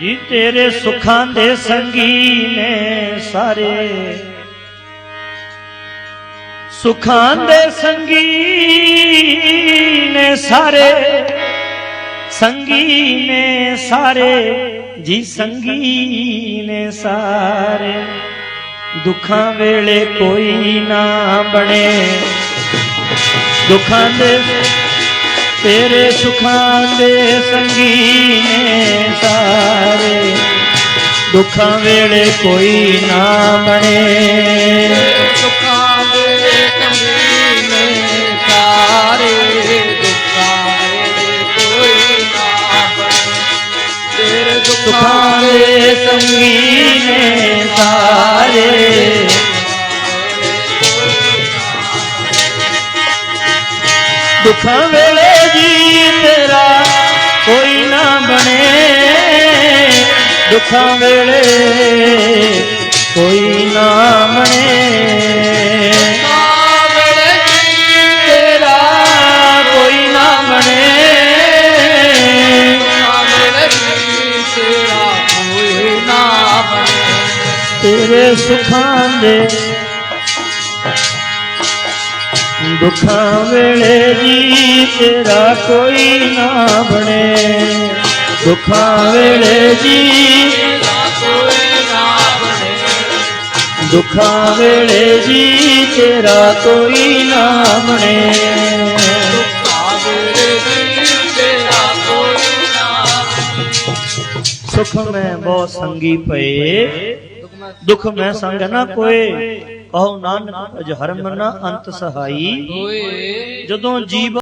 ਜੀ ਤੇਰੇ ਸੁਖਾਂ ਦੇ ਸੰਗੀ ਨੇ ਸਾਰੇ। ਸੁਖਾਂ ਦੇ ਸੰਗੀ ਨੇ ਸਾਰੇ। ਸੰਗੀ ਨੇ ਸਾਰੇ। ਜੀ ਸੰਗੀ ਨੇ ਸਾਰੇ। ਦੁੱਖਾਂ ਵੇਲੇ ਕੋਈ ਨਾ ਬਣੇ। ਦੁੱਖਾਂ ਦੇ ਤੇਰੇ ਸੁਖਾਂ ਦੇ ਸੰਗੀ ਦੁੱਖਾਂ ਵੇਲੇ ਕੋਈ ਨਾ ਬਣੇ ਨੇ ਸਾਰੇ ਦੁੱਖਾਂ ਵੇਲੇ ਕੋਈ ਨਾ ਬਣੇ ਤੇਰੇ। ਸੁਖਾਂ ਦੁੱਖਾਂ ਦੇ ਸੰਗੀ ਨੇ ਸਾਰੇ ਦੁੱਖਾਂ ਵੇਲੇ ਜੀ ਤੇਰਾ ਕੋਈ ਨਾ ਬਣੇ। ਦੁੱਖਾਂ ਵੇਲੇ ਕੋਈ ਨਾ ਬਣੇ ਵੇਲੇ ਤੇਰਾ ਕੋਈ ਨਾ ਬਣੇ ਵੇਲੇ ਤੇਰਾ ਕੋਈ ਨਾ ਬਣੇ ਤੇਰੇ ਸੁਖਾਂ ਦੇ ਦੁੱਖਾਂ ਵੇਲੇ ਜੀ। ਦੁੱਖਾਂ ਵੇਲੇ ਜੀ, ਤੇਰਾ ਕੋਈ ਨਾ। ਬਣੇ ਸੁਖ ਮੈਂ ਬਹੁ ਸੰਗੀ ਪਏ। ਦੁਖ ਮੈਂ ਸੰਗ ਨਾ ਕੋਏ। ਕਹੋ ਨਾਨਕ ਅਜ ਹਰਮ ਨਾ ਅੰਤ ਸਹਾਈ। ਜਦੋਂ ਜੀਵ